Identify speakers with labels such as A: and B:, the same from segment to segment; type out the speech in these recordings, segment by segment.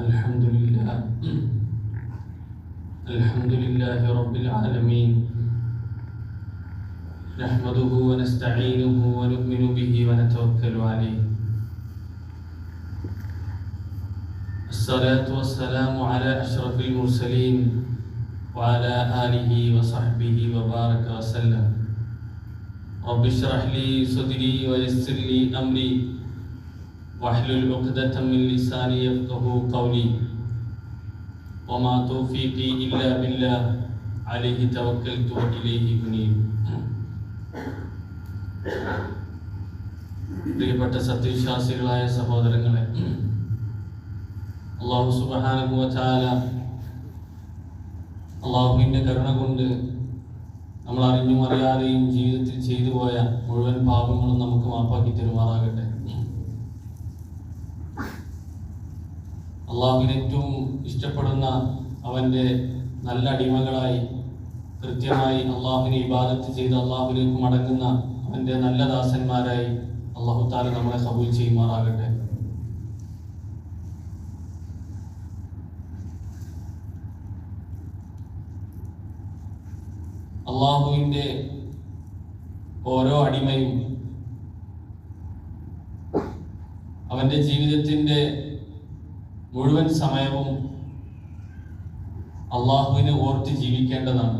A: الحمد لله. الحمد لله رب العالمين. نحمده ونستعينه ونؤمن به ونتوكل عليه. الصلاة والسلام على أشرف المرسلين وعلى آله وصحبه وبارك وسلم. رب اشرح لي صدري ويسر لي أمري. واحلل عقدة من لساني يفقه قولي وما توفيقي إلا بالله عليه توكلت وإليه أنيب പ്രിയപ്പെട്ട സത്യവിശ്വാസികളായ സഹോദരങ്ങളെ അള്ളാഹു സുബാനുഭവ ചാല അള്ളാഹുവിൻ്റെ കരുണ കൊണ്ട് നമ്മൾ അറിഞ്ഞും അറിയാതെയും ജീവിതത്തിൽ ചെയ്തു പോയ മുഴുവൻ പാപങ്ങളും നമുക്ക് മാപ്പാക്കി തരുമാറാകട്ടെ അള്ളാഹുവിന് ഏറ്റവും ഇഷ്ടപ്പെടുന്ന അവന്റെ നല്ല അടിമകളായി കൃത്യമായി അള്ളാഹുവിനെ ഇബാദത്ത് ചെയ്ത് അള്ളാഹുവിലേക്ക് മടങ്ങുന്ന അവന്റെ നല്ല ദാസന്മാരായി അള്ളാഹു താല നമ്മളെ കബൂൽ ചെയ്യുമാറാകട്ടെ. അള്ളാഹുവിന്റെ ഓരോ അടിമയും അവന്റെ ജീവിതത്തിന്റെ മുഴുവൻ സമയവും അള്ളാഹുവിനെ ഓർത്ത് ജീവിക്കേണ്ടതാണ്.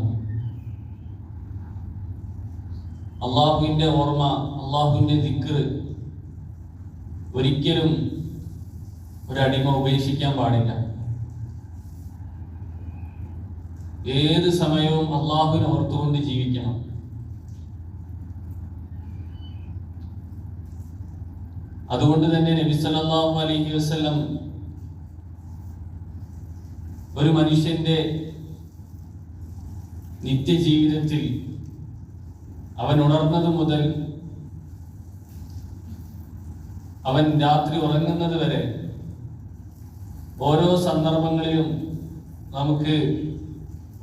A: അള്ളാഹുവിന്റെ ഓർമ്മ അള്ളാഹുവിന്റെ ദിക്ർ ഒരിക്കലും ഒരടിമ ഉപേക്ഷിക്കാൻ പാടില്ല. ഏത് സമയവും അള്ളാഹുവിനെ ഓർത്തുകൊണ്ട് ജീവിക്കണം. അതുകൊണ്ട് തന്നെ നബി സല്ലല്ലാഹു അലൈഹി വസല്ലം ഒരു മനുഷ്യന്റെ നിത്യജീവിതത്തിൽ അവൻ ഉണർന്നത് മുതൽ അവൻ രാത്രി ഉറങ്ങുന്നത് വരെ ഓരോ സന്ദർഭങ്ങളിലും നമുക്ക്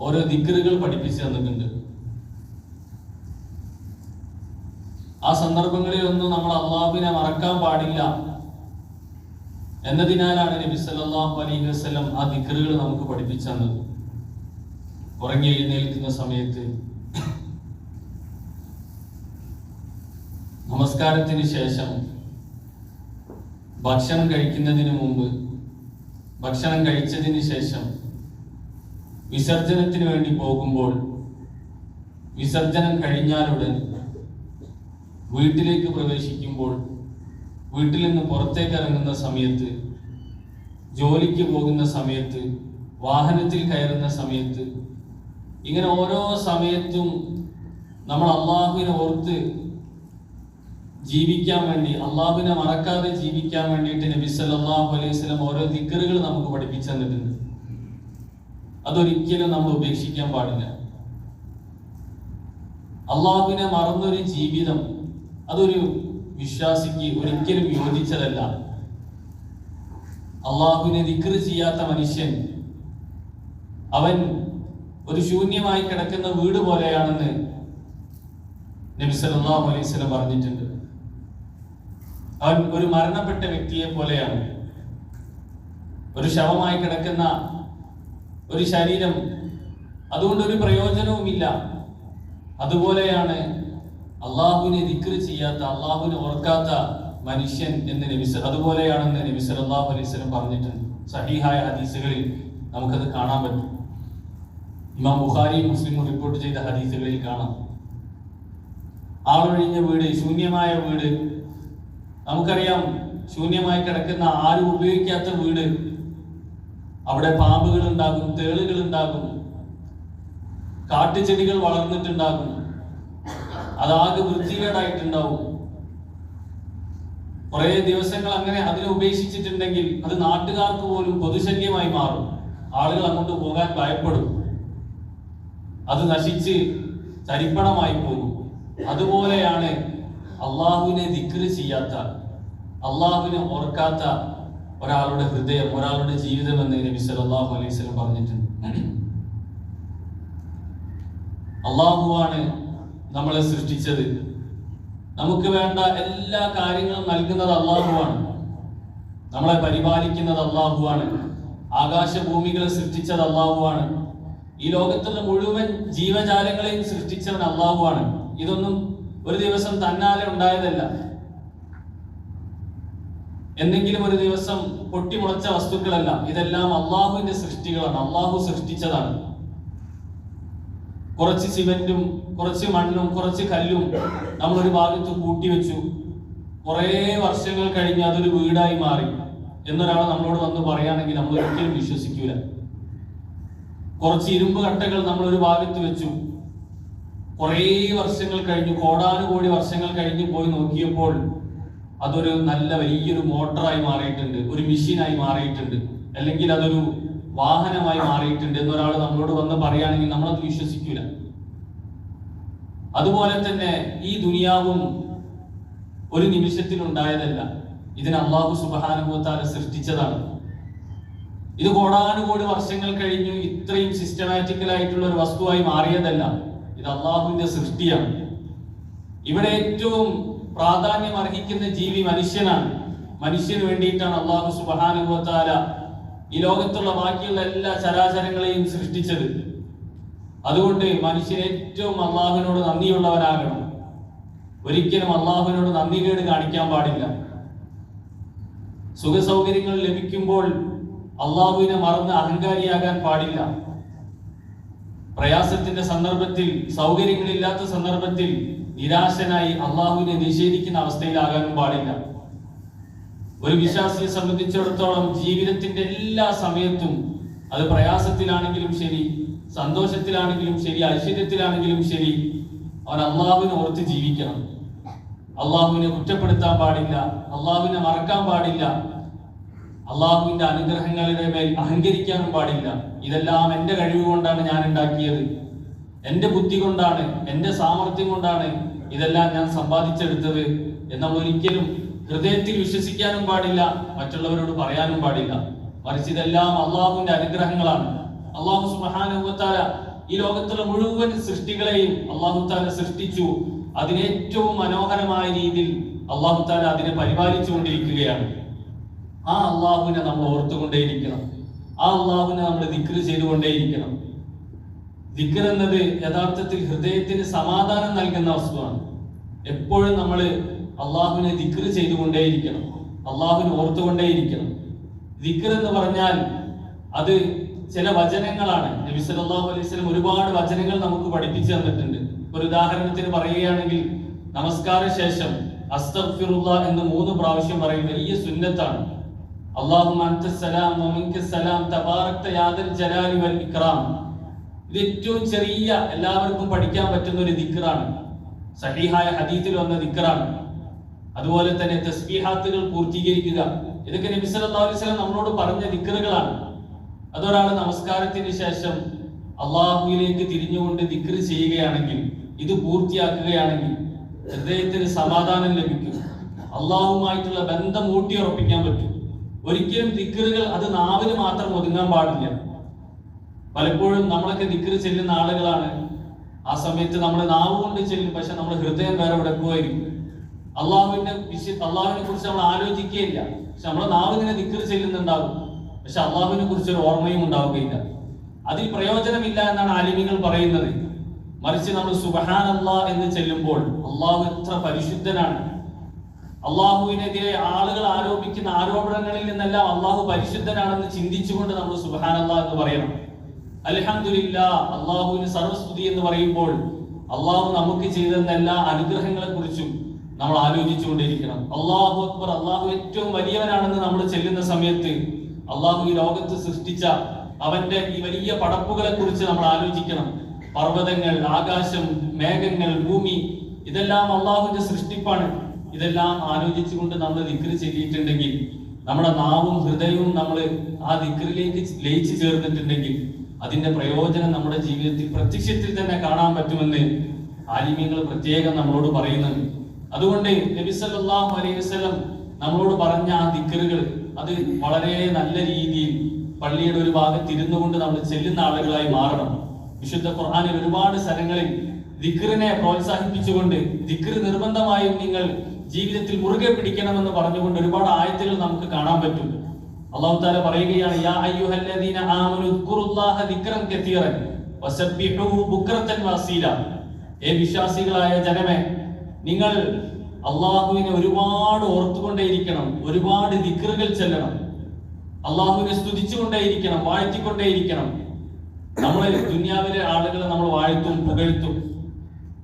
A: ഓരോ ദിക്കറുകൾ പഠിപ്പിച്ചു തന്നിട്ടുണ്ട്. ആ സന്ദർഭങ്ങളിലൊന്നും നമ്മൾ അള്ളാഹുവിനെ മറക്കാൻ പാടില്ല. എന്നതിനാലാണ് നബി സല്ലല്ലാഹു അലൈഹി വസല്ലം ആ ദിക്റുകൾ നമുക്ക് പഠിപ്പിച്ചു തന്നത് ഉറങ്ങി എഴുന്നേൽക്കുന്ന സമയത്ത് നമസ്കാരത്തിന് ശേഷം ഭക്ഷണം കഴിക്കുന്നതിന് മുമ്പ് ഭക്ഷണം കഴിച്ചതിന് ശേഷം വിസർജനത്തിന് വേണ്ടി പോകുമ്പോൾ വിസർജനം കഴിഞ്ഞാലുടൻ വീട്ടിലേക്ക് പ്രവേശിക്കുമ്പോൾ വീട്ടിൽ നിന്ന് പുറത്തേക്ക് ഇറങ്ങുന്ന സമയത്ത് ജോലിക്ക് പോകുന്ന സമയത്ത് വാഹനത്തിൽ കയറുന്ന സമയത്ത് ഇങ്ങനെ ഓരോ സമയത്തും നമ്മൾ അള്ളാഹുവിനെ ഓർത്ത് ജീവിക്കാൻ വേണ്ടി അള്ളാഹുവിനെ മറക്കാതെ ജീവിക്കാൻ വേണ്ടിയിട്ട് നബി സല്ലല്ലാഹു അലൈഹി സ്വലം ഓരോ ദിക്കറുകൾ നമുക്ക് പഠിപ്പിച്ചു തന്നിട്ടുണ്ട്. അതൊരിക്കലും നമ്മൾ ഉപേക്ഷിക്കാൻ പാടില്ല. അള്ളാഹുവിനെ മറന്നൊരു ജീവിതം അതൊരു വിശ്വാസിക്ക് ഒരിക്കലും യോജിച്ചതല്ല. അള്ളാഹുവിനെ ദിക്ർ ചെയ്യാത്ത മനുഷ്യൻ അവൻ ഒരു ശൂന്യമായി കിടക്കുന്ന വീട് പോലെയാണെന്ന് നബി സല്ലല്ലാഹു അലൈഹി പറഞ്ഞിട്ടുണ്ട്. അവൻ ഒരു മരണപ്പെട്ട വ്യക്തിയെ പോലെയാണ്. ഒരു ശവമായി കിടക്കുന്ന ഒരു ശരീരം അതുകൊണ്ട് ഒരു പ്രയോജനവുമില്ല. അതുപോലെയാണ് അള്ളാഹുവിനെ ദിക്ർ ചെയ്യാത്ത അള്ളാഹുവിനെ ഓർക്കാത്ത മനുഷ്യൻ എന്ന് നബിസർ അതുപോലെയാണെന്ന് നബി അള്ളാഹു അലൈഹി വസല്ലം പറഞ്ഞിട്ടുണ്ട്. സഹീഹായ ഹദീസുകളിൽ നമുക്കത് കാണാൻ പറ്റും. ഇമാം ബുഖാരി മുസ്ലിം റിപ്പോർട്ട് ചെയ്ത ഹദീസുകളിൽ കാണാം. ആളൊഴിഞ്ഞ വീട് ശൂന്യമായ വീട്. നമുക്കറിയാം ശൂന്യമായി കിടക്കുന്ന ആരും ഉപയോഗിക്കാത്ത വീട്. അവിടെ പാമ്പുകൾ ഉണ്ടാകും തേളുകൾ ഉണ്ടാകും കാട്ടുചെടികൾ വളർന്നിട്ടുണ്ടാകും. അതാകെ വൃത്തികേടായിട്ടുണ്ടാവും. കുറെ ദിവസങ്ങൾ അങ്ങനെ അതിനെ ഉപേക്ഷിച്ചിട്ടുണ്ടെങ്കിൽ അത് നാട്ടുകാർക്ക് പോലും പൊതുശല്യമായി മാറും. ആളുകൾ അങ്ങോട്ട് പോകാൻ ഭയപ്പെടും. അത് നശിച്ച് തരിപ്പണമായി പോകും. അതുപോലെയാണ് അള്ളാഹുവിനെ ദിക്ർ ചെയ്യാത്ത അള്ളാഹുവിനെ ഓർക്കാത്ത ഒരാളുടെ ഹൃദയം ഒരാളുടെ ജീവിതം എന്ന് നബി സല്ലല്ലാഹു അലൈഹി വസല്ലം പറഞ്ഞിട്ടുണ്ട്. അള്ളാഹുവാണ് നമ്മളെ സൃഷ്ടിച്ചത്. നമുക്ക് വേണ്ട എല്ലാ കാര്യങ്ങളും നൽകുന്നത് അള്ളാഹുവാണ്. നമ്മളെ പരിപാലിക്കുന്നത് അള്ളാഹുവാണ്. ആകാശഭൂമികളെ സൃഷ്ടിച്ചത് അള്ളാഹുവാണ്. ഈ ലോകത്തുള്ള മുഴുവൻ ജീവജാലങ്ങളെയും സൃഷ്ടിച്ചവൻ അള്ളാഹുവാണ്. ഇതൊന്നും ഒരു ദിവസം തന്നാലെ ഉണ്ടായതല്ല. എന്തെങ്കിലും ഒരു ദിവസം പൊട്ടിമുളച്ച വസ്തുക്കളല്ല. ഇതെല്ലാം അള്ളാഹുവിന്റെ സൃഷ്ടികളാണ്. അള്ളാഹു സൃഷ്ടിച്ചതാണ്. കുറച്ച് സിമെന്റും കുറച്ച് മണ്ണും കുറച്ച് കല്ലും നമ്മൾ ഒരു ഭാഗത്ത് കൂട്ടിവെച്ചു കുറേ വർഷങ്ങൾ കഴിഞ്ഞ് അതൊരു വീടായി മാറി. എന്നൊരാൾ നമ്മളോട് വന്ന് പറയുകയാണെങ്കിൽ നമ്മൾ ഒരിക്കലും വിശ്വസിക്കൂല. കുറച്ച് ഇരുമ്പ് കട്ടകൾ നമ്മൾ ഒരു ഭാഗത്ത് വെച്ചു. കുറേ വർഷങ്ങൾ കഴിഞ്ഞു കോടാനുകോടി വർഷങ്ങൾ കഴിഞ്ഞ് പോയി നോക്കിയപ്പോൾ അതൊരു നല്ല വലിയൊരു മോട്ടറായി മാറിയിട്ടുണ്ട്. ഒരു മെഷീനായി മാറിയിട്ടുണ്ട്. അല്ലെങ്കിൽ അതൊരു വാഹനമായി മാറിയിട്ടുണ്ട് എന്നൊരാൾ നമ്മളോട് വന്ന് പറയുകയാണെങ്കിൽ നമ്മളത് വിശ്വസിക്കൂല. അതുപോലെ തന്നെ ഈ ദുനിയാവും ഒരു നിമിഷത്തിൽ ഉണ്ടായതല്ല ഇതിന് അള്ളാഹു സുബാനുഭവത്താല സൃഷ്ടിച്ചതാണ്. ഇത് കോടാനുകോടി വർഷങ്ങൾ കഴിഞ്ഞു ഇത്രയും സിസ്റ്റമാറ്റിക്കൽ ആയിട്ടുള്ള ഒരു വസ്തുവായി മാറിയതല്ല. ഇത് അള്ളാഹുവിന്റെ സൃഷ്ടിയാണ്. ഇവിടെ ഏറ്റവും പ്രാധാന്യം അർഹിക്കുന്ന ജീവി മനുഷ്യനാണ്. മനുഷ്യന് വേണ്ടിയിട്ടാണ് അള്ളാഹു സുബാനുഭവത്താല ഈ ലോകത്തുള്ള ബാക്കിയുള്ള എല്ലാ ചരാചരങ്ങളെയും സൃഷ്ടിച്ചത്. അതുകൊണ്ട് മനുഷ്യൻ ഏറ്റവും അള്ളാഹുവിനോട് നന്ദിയുള്ളവരാകണം ഒരിക്കലും അള്ളാഹുവിനോട് നന്ദി കേട് കാണിക്കാൻ പാടില്ല. സുഖസൗകര്യങ്ങൾ ലഭിക്കുമ്പോൾ അള്ളാഹുവിനെ മറന്ന് അഹങ്കാരിയാകാൻ പാടില്ല. പ്രയാസത്തിന്റെ സന്ദർഭത്തിൽ സൗകര്യങ്ങളില്ലാത്ത സന്ദർഭത്തിൽ നിരാശനായി അള്ളാഹുവിനെ നിഷേധിക്കുന്ന അവസ്ഥയിലാകാനും പാടില്ല. ഒരു വിശ്വാസിയെ സംബന്ധിച്ചിടത്തോളം ജീവിതത്തിന്റെ എല്ലാ സമയത്തും അത് പ്രയാസത്തിലാണെങ്കിലും ശരി സന്തോഷത്തിലാണെങ്കിലും ശരി ഐശ്വര്യത്തിലാണെങ്കിലും ശരി അവൻ അള്ളാഹുവിനെ ഓർത്ത് ജീവിക്കണം. അള്ളാഹുവിനെ കുറ്റപ്പെടുത്താൻ പാടില്ല അള്ളാഹുവിനെ മറക്കാൻ പാടില്ല അള്ളാഹുവിന്റെ അനുഗ്രഹങ്ങളുടെ മേൽ അഹങ്കരിക്കാനും പാടില്ല. ഇതെല്ലാം എന്റെ കഴിവ് കൊണ്ടാണ് ഞാൻ ഉണ്ടാക്കിയത്. എന്റെ ബുദ്ധി കൊണ്ടാണ് എന്റെ സാമർഥ്യം കൊണ്ടാണ് ഇതെല്ലാം ഞാൻ സമ്പാദിച്ചെടുത്തത്. എന്നൊരിക്കലും ഹൃദയത്തിൽ വിശ്വസിക്കാനും പാടില്ല മറ്റുള്ളവരോട് പറയാനും പാടില്ല. മറിച്ച് ഇതെല്ലാം അള്ളാഹുവിന്റെ അനുഗ്രഹങ്ങളാണ്. അള്ളാഹു സുബാനുഭവത്താല ഈ ലോകത്തുള്ള മുഴുവൻ സൃഷ്ടികളെയും അള്ളാഹു താല സൃഷ്ടിച്ചു. അതിനേറ്റവും മനോഹരമായ രീതിയിൽ അള്ളാഹു താല അതിനെ പരിപാലിച്ചുകൊണ്ടിരിക്കുകയാണ്. ആ അള്ളാഹുവിനെ നമ്മൾ ഓർത്തുകൊണ്ടേയിരിക്കണം. ആ അള്ളാഹുവിനെ നമ്മൾ ദിക്ര ചെയ്തുകൊണ്ടേയിരിക്കണം. ദിക്ർ എന്നത് യഥാർത്ഥത്തിൽ ഹൃദയത്തിന് സമാധാനം നൽകുന്ന വസ്തുവാണ്. എപ്പോഴും നമ്മൾ അള്ളാഹുവിനെ ദിക്ർ ചെയ്തുകൊണ്ടേയിരിക്കണം. അള്ളാഹുവിനെ ഓർത്തുകൊണ്ടേയിരിക്കണം. ദിക്ർ എന്ന് പറഞ്ഞാൽ അത് ചില വചനങ്ങളാണ്. നബി സല്ലല്ലാഹു അലൈഹി വസല്ലം ഒരുപാട് വചനങ്ങൾ നമുക്ക് പഠിപ്പിച്ചു തന്നിട്ടുണ്ട്. ഒരു ഉദാഹരണത്തിന് പറയുകയാണെങ്കിൽ നമസ്കാര ശേഷം അസ്തഗ്ഫിറുല്ലാ എന്ന് മൂന്ന് പ്രാവശ്യം പറയും വലിയ സുന്നത്താണ്. അല്ലാഹുമ്മ അൻത സലാം വമിൻക സലാം തബാറക്ത യാദൽ ജലാലി വൽ ഇക്റാം ഇത് ഏറ്റവും ചെറിയ എല്ലാവർക്കും പഠിക്കാൻ പറ്റുന്ന ഒരു ദിക്റാണ്. സഹീഹായ ഹദീത്തിൽ വന്ന ദിക്റാണ്. അതുപോലെ തന്നെ തസ്ബീഹാത്തുകൾ പൂർത്തീകരിക്കുക. ഇതൊക്കെ നബി സല്ലല്ലാഹു അലൈഹി വസല്ലം നമ്മളോട് പറഞ്ഞ ദിക്റുകളാണ്. അതൊരാൾ നമസ്കാരത്തിന് ശേഷം അള്ളാഹുവിലേക്ക് തിരിഞ്ഞുകൊണ്ട് ദിക്ർ ചെയ്യുകയാണെങ്കിൽ ഇത് പൂർത്തിയാക്കുകയാണെങ്കിൽ ഹൃദയത്തിന് സമാധാനം ലഭിക്കും. അള്ളാഹുമായിട്ടുള്ള ബന്ധം ഊട്ടിയുറപ്പിക്കാൻ പറ്റും. ഒരിക്കലും ദിക്റുകൾ അത് നാവിന് മാത്രം ഒതുങ്ങാൻ പാടില്ല. പലപ്പോഴും നമ്മളൊക്കെ ദിക്ർ ചെല്ലുന്ന ആളുകളാണ്. ആ സമയത്ത് നമ്മൾ നാവ് കൊണ്ട് ചെല്ലും പക്ഷെ നമ്മുടെ ഹൃദയം വേറെ വിടക്കുമായിരിക്കും അള്ളാഹുവിന്റെ വിശു അള്ളാഹുവിനെ കുറിച്ച് നമ്മൾ ആലോചിക്കുകയില്ല പക്ഷെ നമ്മുടെ നാവ് ഇങ്ങനെ നിക്കറി ചെല്ലുന്നുണ്ടാവും പക്ഷെ അള്ളാഹുവിനെ കുറിച്ച് ഒരു ഓർമ്മയും ഉണ്ടാവുകയില്ല. അതിൽ പ്രയോജനമില്ല എന്നാണ് ആലിമികൾ പറയുന്നത്. മറിച്ച് നമ്മൾ സുബഹാൻ എന്ന് ചെല്ലുമ്പോൾ അള്ളാഹു എത്ര പരിശുദ്ധനാണ്. അള്ളാഹുവിനെതിരെ ആളുകൾ ആരോപിക്കുന്ന ആരോപണങ്ങളിൽ നിന്നെല്ലാം അള്ളാഹു പരിശുദ്ധനാണെന്ന് ചിന്തിച്ചുകൊണ്ട് നമ്മൾ സുബഹാൻ എന്ന് പറയണം. അലഹമില്ല അള്ളാഹുവിന് സർവസ്തുതി എന്ന് പറയുമ്പോൾ അള്ളാഹു നമുക്ക് ചെയ്തെന്ന എല്ലാ അനുഗ്രഹങ്ങളെ കുറിച്ചും നമ്മൾ ആലോചിച്ചുകൊണ്ടിരിക്കണം. അള്ളാഹു അക്ബർ അള്ളാഹു ഏറ്റവും വലിയവനാണെന്ന് നമ്മൾ ചെല്ലുന്ന സമയത്ത് അള്ളാഹു ഈ ലോകത്ത് സൃഷ്ടിച്ച അവന്റെ ഈ വലിയ പടപ്പുകളെ കുറിച്ച് നമ്മൾ ആലോചിക്കണം. പർവതങ്ങൾ ആകാശം മേഘങ്ങൾ ഭൂമി ഇതെല്ലാം അള്ളാഹുവിന്റെ സൃഷ്ടിപ്പാണ്. ഇതെല്ലാം ആലോചിച്ചുകൊണ്ട് നമ്മൾ ദിക്ർ ചെയ്തിട്ടുണ്ടെങ്കിൽ നമ്മുടെ നാവും ഹൃദയവും നമ്മൾ ആ ദിക്റിലേക്ക് ലയിച്ചു ചേർന്നിട്ടുണ്ടെങ്കിൽ അതിന്റെ പ്രയോജനം നമ്മുടെ ജീവിതത്തിൽ പ്രത്യക്ഷത്തിൽ തന്നെ കാണാൻ പറ്റുമെന്ന് ആലിമ്യങ്ങൾ പ്രത്യേകം നമ്മളോട് പറയുന്നുണ്ട്. അതുകൊണ്ട് നബി സല്ലല്ലാഹു അലൈഹി വസല്ലം നമ്മളോട് പറഞ്ഞ ആ ദിക്കറുകൾ അത് വളരെ നല്ല രീതിയിൽ പള്ളിയുടെ ഒരു ഭാഗത്ത് ഇരുന്നു കൊണ്ട് നമ്മൾ ചെല്ലുന്ന ആളുകളായി മാറണം. വിശുദ്ധ ഖുർആനിൽ ഒരുപാട് സ്ഥലങ്ങളിൽ ദിക്റിനെ പ്രോത്സാഹിപ്പിച്ചുകൊണ്ട് ദിക്ർ നിർബന്ധമായും നിങ്ങൾ ജീവിതത്തിൽ മുറുകെ പിടിക്കണമെന്ന് പറഞ്ഞുകൊണ്ട് ഒരുപാട് ആയത്തുകൾ നമുക്ക് കാണാൻ പറ്റും. അള്ളാഹു പറയുകയാണ് യാ അയ്യുഹല്ലദീന വിശ്വാസികളായ ജനമേ നിങ്ങൾ അള്ളാഹുവിനെ ഒരുപാട് ഓർത്തുകൊണ്ടേയിരിക്കണം ഒരുപാട് ദിക്റുകൾ ചെല്ലണം. അള്ളാഹുവിനെ സ്തുതിച്ചുകൊണ്ടേയിരിക്കണം വാഴ്ത്തിക്കൊണ്ടേയിരിക്കണം. നമ്മൾ ദുനിയാവിലെ ആളുകളെ നമ്മൾ വാഴ്ത്തും പുകഴ്ത്തും.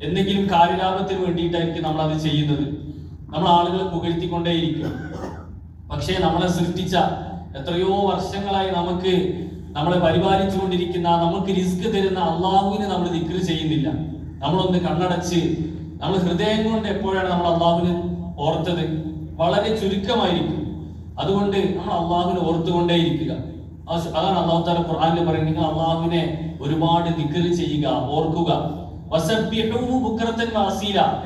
A: എന്തെങ്കിലും കാര്യലാഭത്തിന് വേണ്ടിയിട്ടായിരിക്കും നമ്മൾ അത് ചെയ്യുന്നത്. നമ്മൾ ആളുകളെ പുകഴ്ത്തിക്കൊണ്ടേയിരിക്കും. പക്ഷേ നമ്മളെ സൃഷ്ടിച്ച എത്രയോ വർഷങ്ങളായി നമുക്ക് നമ്മളെ പരിപാലിച്ചു കൊണ്ടിരിക്കുന്ന നമുക്ക് റിസ്ക് തരുന്ന അള്ളാഹുവിനെ നമ്മൾ ദിക്ർ ചെയ്യുന്നില്ല. നമ്മളൊന്ന് കണ്ണടച്ച് നമ്മൾ ഹൃദയം കൊണ്ട് എപ്പോഴാണ് നമ്മൾ അള്ളാഹുവിനെ ഓർത്തത്? വളരെ ചുരുക്കമായിരിക്കും. അതുകൊണ്ട് നമ്മൾ അള്ളാഹുവിനെ ഓർത്തുകൊണ്ടേയിരിക്കുക. അത് അതാണ് അള്ളാഹു താല ഖുർആനിൽ പറയുന്നത്. നിങ്ങൾ അള്ളാഹുവിനെ ഒരുപാട് ദിക്ർ ചെയ്യുക ഓർക്കുക.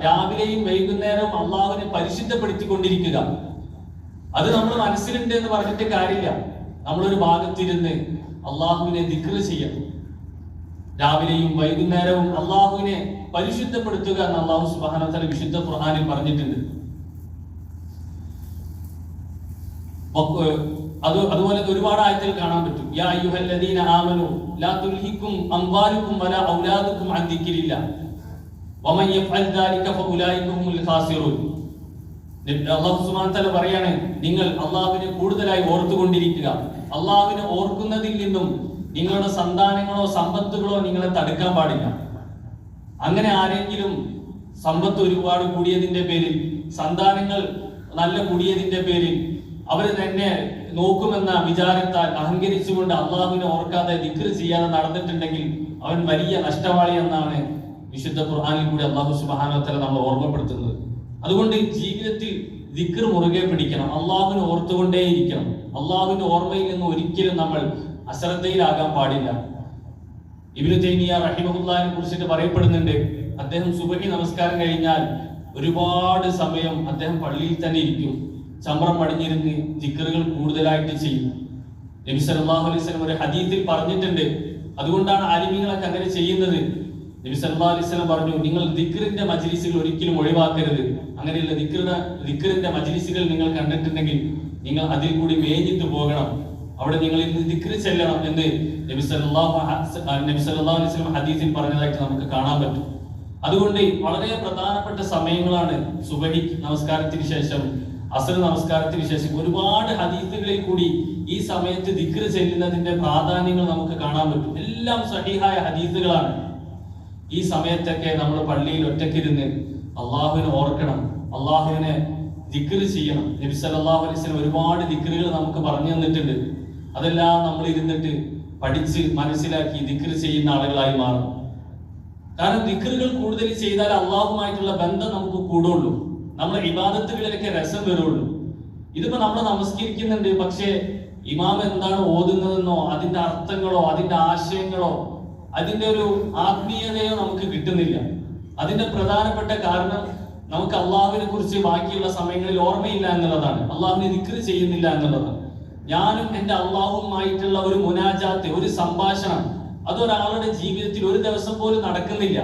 A: രാവിലെയും വൈകുന്നേരവും അള്ളാഹുവിനെ പരിശുദ്ധപ്പെടുത്തിക്കൊണ്ടിരിക്കുക. അത് നമ്മൾ മനസ്സിലുണ്ട് എന്ന് പറഞ്ഞിട്ട് കാര്യമില്ല. നമ്മളൊരു ഭാഗത്തിരുന്ന് അള്ളാഹുവിനെ ദിക്ർ ചെയ്യണം. രാവിലെയും വൈകുന്നേരവും അള്ളാഹുവിനെ പരിശുദ്ധപ്പെടുത്തുക എന്ന് അള്ളാഹു സുബാനത്തല വിശുദ്ധ ഖുർഹാനിൽ പറഞ്ഞിട്ടുണ്ട്. അത് അതുപോലെ ഒരുപാട് ആയത്തിൽ കാണാൻ പറ്റും. യാ അയ്യുഹല്ലദീന ആമനു ലാ തുൽഹിക്കും അംവാലുക്കും വല ഔലാദുക്കും അൻ ദിക്രില്ല. വമൻ യഫ്അൽ ദാലിക ഫഉലൈക ഹുമുൽ ഖാസിറൂൻ. അള്ളാഹു സുബ്ഹാനഹു തആല പറയാണ് നിങ്ങൾ അള്ളാഹുവിനെ കൂടുതലായി ഓർത്തുകൊണ്ടിരിക്കുക. അള്ളാഹുവിനെ ഓർക്കുന്നതിൽ നിന്നും നിങ്ങളുടെ സന്താനങ്ങളോ സമ്പത്തുകളോ നിങ്ങളെ തടുക്കാൻ പാടില്ല. അങ്ങനെ ആരെങ്കിലും സമ്പത്ത് ഒരുപാട് കൂടിയതിന്റെ പേരിൽ സന്താനങ്ങൾ നല്ല കൂടിയതിന്റെ പേരിൽ അവർ തന്നെ നോക്കുമെന്ന വിചാരത്താൽ അഹങ്കരിച്ചുകൊണ്ട് അള്ളാഹുവിനെ ഓർക്കാതെ ദിക്ർ ചെയ്യാതെ നടന്നിട്ടുണ്ടെങ്കിൽ അവൻ വലിയ നഷ്ടവാളി എന്നാണ് വിശുദ്ധ ഖുർഹാനിൽ കൂടി അള്ളാഹു സുബാനോത്തര നമ്മൾ ഓർമ്മപ്പെടുത്തുന്നത്. അതുകൊണ്ട് ജീവിതത്തിൽ ദിക്ർ മുറുകെ പിടിക്കണം. അള്ളാഹുവിനെ ഓർത്തുകൊണ്ടേയിരിക്കണം. അള്ളാഹുവിന്റെ ഓർമ്മയിൽ നിന്ന് ഒരിക്കലും നമ്മൾ അശ്രദ്ധയിലാകാൻ പാടില്ല. ഇബിനു തൈമിയ കുറിച്ചിട്ട് പറയപ്പെടുന്നുണ്ട് അദ്ദേഹം സുബഹി നമസ്കാരം കഴിഞ്ഞാൽ ഒരുപാട് സമയം അദ്ദേഹം പള്ളിയിൽ തന്നെ ഇരിക്കും. ചമ്രം അടിഞ്ഞിരുന്ന് ജിക്കറുകൾ കൂടുതലായിട്ട് ചെയ്യും. നബി സല്ലല്ലാഹു അലൈഹി വസല്ലം ഒരു ഹദീസിൽ പറഞ്ഞിട്ടുണ്ട് അതുകൊണ്ടാണ് ആലിമീങ്ങളൊക്കെ അങ്ങനെ ചെയ്യുന്നത്. നബി സല്ലാ അലൈഹി വസല്ലം പറഞ്ഞു നിങ്ങൾ ദിക്റിന്റെ മജ്ലിസുകൾ ഒരിക്കലും ഒഴിവാക്കരുത്. അങ്ങനെയുള്ള ദിക്റിന്റെ ദിക്റിന്റെ മജ്ലിസുകൾ നിങ്ങൾ കണ്ടിട്ടുണ്ടെങ്കിൽ നിങ്ങൾ അതിൽ കൂടി മേഞ്ഞിട്ട് പോകണം. അവിടെ നിങ്ങൾ ഇന്ന് ദിക്ർ ചെല്ലണം എന്ന് നബി വസല്ലം ഹദീസിൽ പറഞ്ഞതായിട്ട് നമുക്ക് കാണാൻ പറ്റും. അതുകൊണ്ട് വളരെ പ്രധാനപ്പെട്ട സമയങ്ങളാണ് സുബഹി നമസ്കാരത്തിന് ശേഷം അസർ നമസ്കാരത്തിന് ശേഷം ഒരുപാട് ഹദീസുകളിൽ കൂടി ഈ സമയത്ത് ദിക്ർ ചെല്ലുന്നതിന്റെ പ്രാധാന്യങ്ങൾ നമുക്ക് കാണാൻ പറ്റും. എല്ലാം സഹിഹായ ഹദീസുകളാണ്. ഈ സമയത്തൊക്കെ നമ്മൾ പള്ളിയിൽ ഒറ്റക്കിരുന്ന് അള്ളാഹുവിനെ ഓർക്കണം അള്ളാഹുവിനെ ദിക്ർ ചെയ്യണം. നബി സല്ലല്ലാഹു അലൈഹി വസല്ലം ഒരുപാട് ദിക്റുകൾ നമുക്ക് പറഞ്ഞു തന്നിട്ടുണ്ട്. അതെല്ലാം നമ്മൾ ഇരുന്നിട്ട് പഠിച്ച് മനസ്സിലാക്കി ദിക്ർ ചെയ്യുന്ന ആളുകളായി മാറും. കാരണം ദിക്കറുകൾ കൂടുതൽ ചെയ്താൽ അള്ളാഹുമായിട്ടുള്ള ബന്ധം നമുക്ക് കൂടുള്ളൂ. നമ്മൾ ഇബാദത്തുകളിലൊക്കെ രസം വരുള്ളൂ. ഇതിപ്പോ നമ്മൾ നമസ്കരിക്കുന്നുണ്ട് പക്ഷേ ഇമാം എന്താണ് ഓതുന്നതെന്നോ അതിന്റെ അർത്ഥങ്ങളോ അതിന്റെ ആശയങ്ങളോ അതിന്റെ ഒരു ആത്മീയതയോ നമുക്ക് കിട്ടുന്നില്ല. അതിന്റെ പ്രധാനപ്പെട്ട കാരണം നമുക്ക് അള്ളാഹുവിനെ കുറിച്ച് ബാക്കിയുള്ള സമയങ്ങളിൽ ഓർമ്മയില്ല എന്നുള്ളതാണ്. അള്ളാഹുവിനെ ദിക്ർ ചെയ്യുന്നില്ല എന്നുള്ളതാണ്. ഞാനും എന്റെ അള്ളാഹുമായിട്ടുള്ള ഒരു മുനാജാത്ത് ഒരു സംഭാഷണം. അതൊരാളുടെ ജീവിതത്തിൽ ഒരു ദിവസം പോലും നടക്കുന്നില്ല.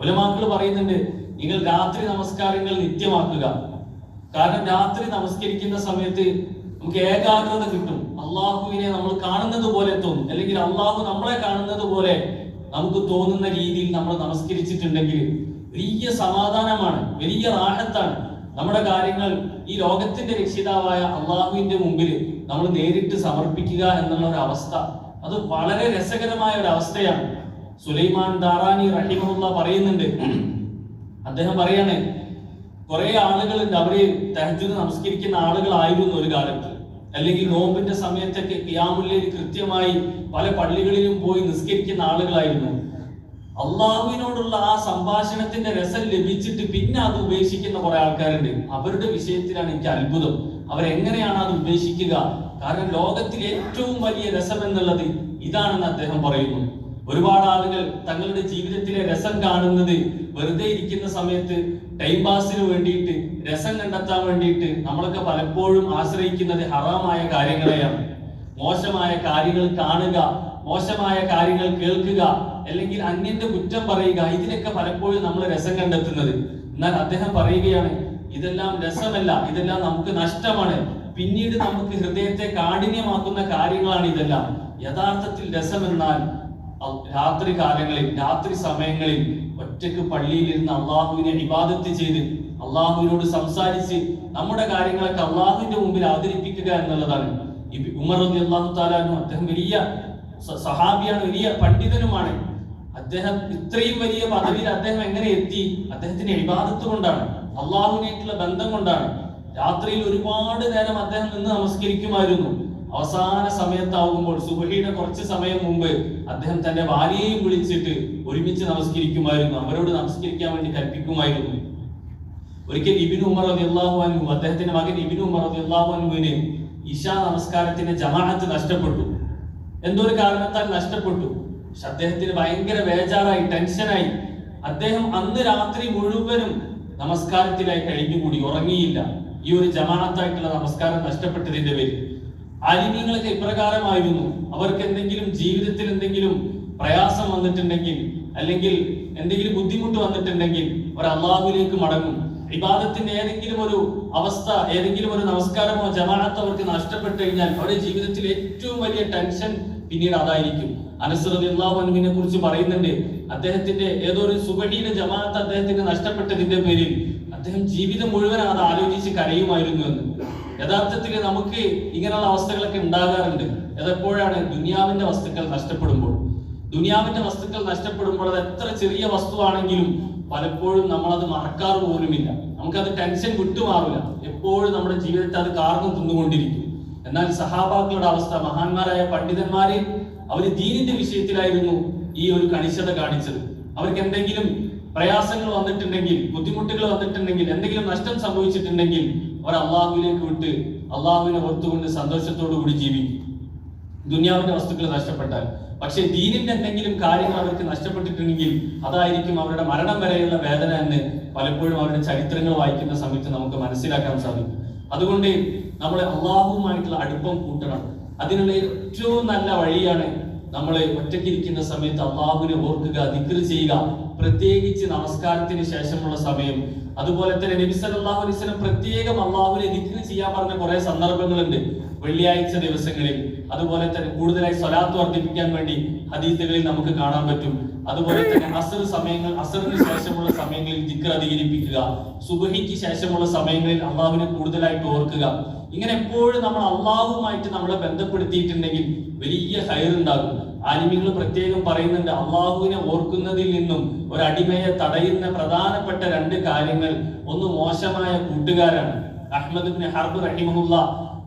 A: ഒലമാക്കൾ പറയുന്നുണ്ട് നിങ്ങൾ രാത്രി നമസ്കാരങ്ങൾ നിത്യമാക്കുക. കാരണം രാത്രി നമസ്കരിക്കുന്ന സമയത്ത് നമുക്ക് ഏകാഗ്രത കിട്ടും. അള്ളാഹുവിനെ നമ്മൾ കാണുന്നത് പോലെ തോന്നും. അല്ലെങ്കിൽ അള്ളാഹു നമ്മളെ കാണുന്നത് പോലെ നമുക്ക് തോന്നുന്ന രീതിയിൽ നമ്മൾ നമസ്കരിച്ചിട്ടുണ്ടെങ്കിൽ വലിയ സമാധാനമാണ് വലിയ റാഹത്താണ്. നമ്മുടെ കാര്യങ്ങൾ ഈ ലോകത്തിന്റെ രക്ഷിതാവായ അള്ളാഹുവിന്റെ മുമ്പിൽ നമ്മൾ നേരിട്ട് സമർപ്പിക്കുക എന്നുള്ള ഒരു അവസ്ഥ. അത് വളരെ രസകരമായ ഒരു അവസ്ഥയാണ്. സുലൈമാൻ ദാറാനി റഹിമുള്ള പറയുന്നുണ്ട്. അദ്ദേഹം പറയാണ് കുറെ ആളുകളുണ്ട് അവർ തഹജുദ് നമസ്കരിക്കുന്ന ആളുകളായിരുന്നു ഒരു കാലത്ത്. അല്ലെങ്കിൽ നോമ്പിന്റെ സമയത്തൊക്കെ കിയാമുല്ലേൽ കൃത്യമായി പല പള്ളികളിലും പോയി നിസ്കരിക്കുന്ന ആളുകളായിരുന്നു. അള്ളാഹുവിനോടുള്ള ആ സംഭാഷണത്തിന്റെ രസം ലഭിച്ചിട്ട് പിന്നെ അത് ഉപേക്ഷിക്കുന്ന കുറെ ആൾക്കാരുണ്ട്. അവരുടെ വിഷയത്തിലാണ് എനിക്ക് അത്ഭുതം. അവരെങ്ങനെയാണ് അത് ഉപേക്ഷിക്കുക കാരണം ലോകത്തിൽ ഏറ്റവും വലിയ രസം എന്നുള്ളത് ഇതാണെന്ന് അദ്ദേഹം പറയുന്നു. ഒരുപാട് ആളുകൾ തങ്ങളുടെ ജീവിതത്തിലെ രസം കാണുന്നത് വെറുതെ ഇരിക്കുന്ന സമയത്ത് ടൈം പാസിന് വേണ്ടിയിട്ട് രസം കണ്ടെത്താൻ വേണ്ടിയിട്ട് നമ്മളൊക്കെ പലപ്പോഴും ആശ്രയിക്കുന്നത് ഹറാമായ കാര്യങ്ങളെയാണ്. മോശമായ കാര്യങ്ങൾ കാണുക മോശമായ കാര്യങ്ങൾ കേൾക്കുക അല്ലെങ്കിൽ അന്യന്റെ കുറ്റം പറയുക ഇതിനൊക്കെ പലപ്പോഴും നമ്മൾ രസം കണ്ടെത്തുന്നത്. എന്നാൽ അദ്ദേഹം പറയുകയാണ് ഇതെല്ലാം രസമല്ല ഇതെല്ലാം നമുക്ക് നഷ്ടമാണ്. പിന്നീട് നമുക്ക് ഹൃദയത്തെ കാഠിന്യമാക്കുന്ന കാര്യങ്ങളാണ് ഇതെല്ലാം. യഥാർത്ഥത്തിൽ രസമെന്നാൽ രാത്രി കാലങ്ങളിൽ രാത്രി സമയങ്ങളിൽ ഒറ്റയ്ക്ക് പള്ളിയിൽ ഇരുന്ന് അള്ളാഹുവിനെ ഇബാദത്ത് ചെയ്ത് അള്ളാഹുവിനോട് സംസാരിച്ച് നമ്മുടെ കാര്യങ്ങളൊക്കെ അള്ളാഹുവിന്റെ മുമ്പിൽ അവതരിപ്പിക്കുക എന്നുള്ളതാണ്. ഉമർ റബി അള്ളാഹു താലും അദ്ദേഹം വലിയ സഹാബിയാണ് വലിയ പണ്ഡിതനുമാണ്. അദ്ദേഹം ഇത്രയും വലിയ പദവിയിൽ അദ്ദേഹം എങ്ങനെ എത്തി? അദ്ദേഹത്തിന്റെ ഇബാദത്ത് കൊണ്ടാണ്. അള്ളാഹുവിനായിട്ടുള്ള ബന്ധം കൊണ്ടാണ്. രാത്രിയിൽ ഒരുപാട് നേരം അദ്ദേഹം നിന്ന് നമസ്കരിക്കുമായിരുന്നു. അവസാന സമയത്താവുമ്പോൾ സുബഹിയുടെ കുറച്ച് സമയം മുമ്പ് അദ്ദേഹം തന്റെ ഭാര്യയെയും വിളിച്ചിട്ട് ഒരുമിച്ച് നമസ്കരിക്കുമായിരുന്നു. അവരോട് നമസ്കരിക്കാൻ വേണ്ടി കൽപ്പിക്കുമായിരുന്നു. ഒരിക്കൽ ഇബിനു ഉമർ അള്ളാഹു അൻഹു അദ്ദേഹത്തിന്റെ മകൻ ഇബിനു ഉമർ അള്ളാഹു അൻഹുവിന് ഇശാ നമസ്കാരത്തിന്റെ ജമാഅത്ത് നഷ്ടപ്പെട്ടു. എന്തോ ഒരു കാരണത്താൽ നഷ്ടപ്പെട്ടു. പക്ഷെ അദ്ദേഹത്തിന് ഭയങ്കര ബേജാറായി ടെൻഷനായി. അദ്ദേഹം അന്ന് രാത്രി മുഴുവനും നമസ്കാരത്തിലായി കഴിഞ്ഞുകൂടി ഉറങ്ങിയില്ല. ഈ ഒരു ജമാനത്തായിട്ടുള്ള നമസ്കാരം നഷ്ടപ്പെട്ടതിന്റെ പേരിൽ. ആലിമ്യങ്ങളൊക്കെ ഇപ്രകാരമായിരുന്നു. അവർക്ക് എന്തെങ്കിലും ജീവിതത്തിൽ എന്തെങ്കിലും പ്രയാസം വന്നിട്ടുണ്ടെങ്കിൽ അല്ലെങ്കിൽ എന്തെങ്കിലും ബുദ്ധിമുട്ട് വന്നിട്ടുണ്ടെങ്കിൽ അവർ അള്ളാഹുലേക്ക് മടങ്ങും. വിവാദത്തിന്റെ ഏതെങ്കിലും ഒരു അവസ്ഥ ഏതെങ്കിലും ഒരു നമസ്കാരമോ ജമാനത്തോ അവർക്ക് നഷ്ടപ്പെട്ടു കഴിഞ്ഞാൽ അവരുടെ ജീവിതത്തിൽ ഏറ്റവും വലിയ ടെൻഷൻ പിന്നീട് അതായിരിക്കും. അള്ളാഹുവിനെ കുറിച്ച് പറയുന്നുണ്ട്. അദ്ദേഹത്തിന്റെ ഏതോ ഒരു സുഗഠീന ജമാഅത്ത് അദ്ദേഹത്തിന് നഷ്ടപ്പെട്ടതിന്റെ പേരിൽ അദ്ദേഹം ജീവിതം മുഴുവൻ അത് ആലോചിച്ച് കരയുമായിരുന്നു എന്ന്. യഥാർത്ഥത്തിൽ നമുക്ക് ഇങ്ങനെയുള്ള അവസ്ഥകളൊക്കെ ഉണ്ടാകാറുണ്ട്. അതെപ്പോഴാണ് ദുനിയാവിന്റെ വസ്തുക്കൾ നഷ്ടപ്പെടുമ്പോൾ? ദുനിയാവിന്റെ വസ്തുക്കൾ നഷ്ടപ്പെടുമ്പോൾ അത് എത്ര ചെറിയ വസ്തുവാണെങ്കിലും പലപ്പോഴും നമ്മൾ അത് മറക്കാറ് പോലുമില്ല. നമുക്കത് ടെൻഷൻ വിട്ടുമാറില്ല എപ്പോഴും നമ്മുടെ ജീവിതത്തെ അത് കാർന്നു തിന്നുകൊണ്ടിരിക്കും. എന്നാൽ സഹാബാക്കളുടെ അവസ്ഥ മഹാന്മാരായ പണ്ഡിതന്മാരെ അവർ ദീനിന്റെ വിഷയത്തിലായിരുന്നു ഈ ഒരു കണിശത കാണിച്ചത്. അവർക്ക് എന്തെങ്കിലും പ്രയാസങ്ങൾ വന്നിട്ടുണ്ടെങ്കിൽ ബുദ്ധിമുട്ടുകൾ വന്നിട്ടുണ്ടെങ്കിൽ എന്തെങ്കിലും നഷ്ടം സംഭവിച്ചിട്ടുണ്ടെങ്കിൽ അവർ അള്ളാഹുവിലേക്ക് വിട്ട് അള്ളാഹുവിനെ ഓർത്തുകൊണ്ട് സന്തോഷത്തോടു കൂടി ജീവിക്കും. ദുനിയാവിന്റെ വസ്തുക്കൾ നഷ്ടപ്പെട്ടാൽ. പക്ഷെ ദീനിന്റെ എന്തെങ്കിലും കാര്യങ്ങൾ അവർക്ക് നഷ്ടപ്പെട്ടിട്ടുണ്ടെങ്കിൽ അതായിരിക്കും അവരുടെ മരണം വരെയുള്ള വേദന എന്ന് പലപ്പോഴും അവരുടെ ചരിത്രങ്ങൾ വായിക്കുന്ന സമയത്ത് നമുക്ക് മനസ്സിലാക്കാൻ സാധിക്കും. അതുകൊണ്ട് നമ്മൾ അള്ളാഹുവുമായിട്ടുള്ള അടുപ്പം കൂട്ടണം. അതിനുള്ള ഏറ്റവും നല്ല വഴിയാണ് നമ്മൾ ഒറ്റയ്ക്കിരിക്കുന്ന സമയത്ത് അള്ളാഹുവിനെ ഓർക്കുക ദിക്ർ ചെയ്യുക പ്രത്യേകിച്ച് നമസ്കാരത്തിന് ശേഷമുള്ള സമയം. അതുപോലെ തന്നെ നബി സല്ലല്ലാഹു അലൈഹി വസല്ലം പ്രത്യേകം അള്ളാഹുവിനെ ദിക്ർ ചെയ്യാൻ പറഞ്ഞ കുറെ സന്ദർഭങ്ങളുണ്ട്. വെള്ളിയാഴ്ച ദിവസങ്ങളിൽ. അതുപോലെ തന്നെ കൂടുതലായി സ്വലാത്ത് വർദ്ധിപ്പിക്കാൻ വേണ്ടി ഹദീസുകളിൽ നമുക്ക് കാണാൻ പറ്റും. അതുപോലെ തന്നെ അസർ സമയങ്ങൾ അസറിന് ശേഷമുള്ള സമയങ്ങളിൽ ദിക്ർ അധികരിപ്പിക്കുക. സുബഹിക്ക് ശേഷമുള്ള സമയങ്ങളിൽ അള്ളാഹുവിനെ കൂടുതലായിട്ട് ഓർക്കുക. ഇങ്ങനെ എപ്പോഴും നമ്മൾ അള്ളാഹുമായിട്ട് നമ്മളെ ബന്ധപ്പെടുത്തിയിട്ടുണ്ടെങ്കിൽ വലിയ ഹൈറുണ്ടാകും. ആലിമികൾ പ്രത്യേകം പറയുന്നുണ്ട് അള്ളാഹുവിനെ ഓർക്കുന്നതിൽ നിന്നും ഒരു അടിമയെ തടയുന്ന പ്രധാനപ്പെട്ട രണ്ട് കാര്യങ്ങൾ. ഒന്ന് മോശമായ കൂട്ടുകാരാണ്. അഹ്മദ് ഹർബ് റഹിമുല്ല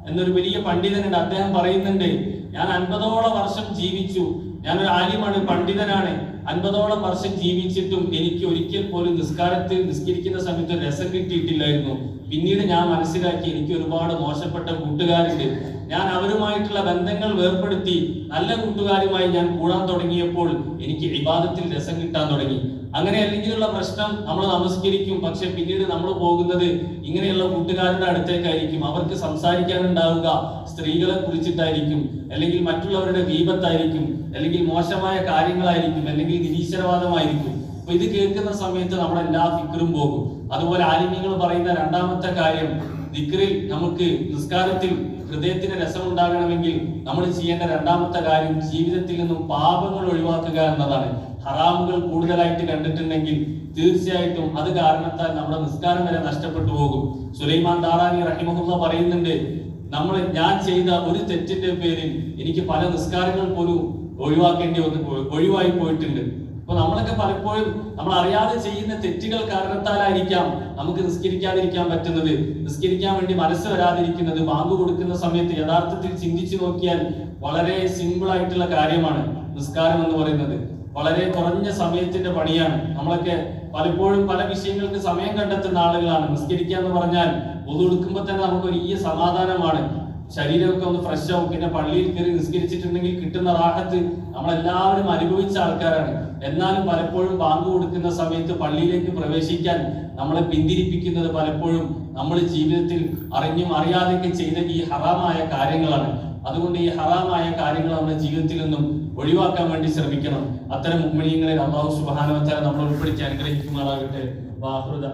A: എന്നൊരു വലിയ പണ്ഡിതനുണ്ട്. അദ്ദേഹം പറയുന്നുണ്ട് ഞാൻ അൻപതോളം വർഷം ജീവിച്ചു. ഞാനൊരു ആര്യമാണ് പണ്ഡിതനാണ്. അൻപതോളം വർഷം ജീവിച്ചിട്ടും എനിക്ക് ഒരിക്കൽ പോലും നിസ്കാരത്തിൽ നിസ്കരിക്കുന്ന സമയത്ത് രസം കിട്ടിയിട്ടില്ലായിരുന്നു. പിന്നീട് ഞാൻ മനസ്സിലാക്കി എനിക്ക് ഒരുപാട് മോശപ്പെട്ട കൂട്ടുകാരുണ്ട്. ഞാൻ അവരുമായിട്ടുള്ള ബന്ധങ്ങൾ വേർപ്പെടുത്തി നല്ല കൂട്ടുകാരുമായി ഞാൻ കൂടാൻ തുടങ്ങിയപ്പോൾ എനിക്ക് വിവാദത്തിൽ രസം കിട്ടാൻ തുടങ്ങി. അങ്ങനെ അല്ലെങ്കിലുള്ള പ്രശ്നം നമ്മൾ നമസ്കരിക്കും. പക്ഷെ പിന്നീട് നമ്മൾ പോകുന്നത് ഇങ്ങനെയുള്ള കൂട്ടുകാരുടെ അടുത്തേക്കായിരിക്കും. അവർക്ക് സംസാരിക്കാനുണ്ടാവുക സ്ത്രീകളെ കുറിച്ചിട്ടായിരിക്കും. അല്ലെങ്കിൽ മറ്റുള്ളവരുടെ ദീപത്തായിരിക്കും അല്ലെങ്കിൽ മോശമായ കാര്യങ്ങളായിരിക്കും. അല്ലെങ്കിൽ നിരീശ്വരവാദമായിരിക്കും. അപ്പൊ ഇത് കേൾക്കുന്ന സമയത്ത് നമ്മുടെ എല്ലാ ഫിക്കറും പോകും. അതുപോലെ ആലിമ്യങ്ങൾ പറയുന്ന രണ്ടാമത്തെ കാര്യം ദിക്റിൽ നമുക്ക് നിസ്കാരത്തിൽ ഹൃദയത്തിന് രസമുണ്ടാകണമെങ്കിൽ നമ്മൾ ചെയ്യേണ്ട രണ്ടാമത്തെ കാര്യം ജീവിതത്തിൽ നിന്നും പാപങ്ങൾ ഒഴിവാക്കുക എന്നതാണ്. ഹറാമുകൾ കൂടുതലായിട്ട് കണ്ടിട്ടുണ്ടെങ്കിൽ തീർച്ചയായിട്ടും അത് കാരണത്താൽ നമ്മുടെ നിസ്കാരം വരെ നഷ്ടപ്പെട്ടു പോകും. സുലൈമാൻ ദാറാനി റഹിമഹുല്ല പറയുന്നുണ്ട് നമ്മൾ ഞാൻ ചെയ്ത ഒരു തെറ്റിന്റെ പേരിൽ എനിക്ക് പല നിസ്കാരങ്ങൾ പോലും ഒഴിവാക്കേണ്ടി വന്നു ഒഴിവായി പോയിട്ടുണ്ട്. അപ്പൊ നമ്മളൊക്കെ പലപ്പോഴും നമ്മൾ അറിയാതെ ചെയ്യുന്ന തെറ്റുകൾ കാരണത്താലായിരിക്കാം നമുക്ക് നിസ്കരിക്കാതിരിക്കാൻ പറ്റുന്നത്. നിസ്കരിക്കാൻ വേണ്ടി മനസ്സ് വരാതിരിക്കുന്നത്. ബാങ്ക് കൊടുക്കുന്ന സമയത്ത് യഥാർത്ഥത്തിൽ ചിന്തിച്ചു നോക്കിയാൽ വളരെ സിമ്പിൾ ആയിട്ടുള്ള കാര്യമാണ് നിസ്കാരം എന്ന് പറയുന്നത്. വളരെ കുറഞ്ഞ സമയത്തിന്റെ പണിയാണ്. നമ്മളൊക്കെ പലപ്പോഴും പല വിഷയങ്ങൾക്ക് സമയം കണ്ടെത്തുന്ന ആളുകളാണ്. നിസ്കരിക്കുക എന്ന് പറഞ്ഞാൽ ഒതുടുക്കുമ്പോൾ തന്നെ നമുക്ക് വലിയ സമാധാനമാണ്. ശരീരമൊക്കെ ഒന്ന് ഫ്രഷ് ആവും. പിന്നെ പള്ളിയിൽ കയറി നിസ്കരിച്ചിട്ടുണ്ടെങ്കിൽ കിട്ടുന്ന റാഹത്ത് നമ്മളെല്ലാവരും അനുഭവിച്ച ആൾക്കാരാണ്. എന്നാലും പലപ്പോഴും ബാങ്ക് കൊടുക്കുന്ന സമയത്ത് പള്ളിയിലേക്ക് പ്രവേശിക്കാൻ നമ്മളെ പിന്തിരിപ്പിക്കുന്നത് പലപ്പോഴും നമ്മൾ ജീവിതത്തിൽ അറിഞ്ഞും അറിയാതെയൊക്കെ ചെയ്ത ഈ ഹറാമായ കാര്യങ്ങളാണ്. അതുകൊണ്ട് ഈ ഹറാമായ കാര്യങ്ങൾ നമ്മുടെ ജീവിതത്തിൽ നിന്നും ഒഴിവാക്കാൻ വേണ്ടി ശ്രമിക്കണം. അത്തരം മുമ്മണിയങ്ങളിൽ അള്ളാഹു സുബാനോത്തര നമ്മൾ ഉൾപ്പെടുത്തി അനുഗ്രഹിക്കുമാറാകട്ടെ. വാഹുദ്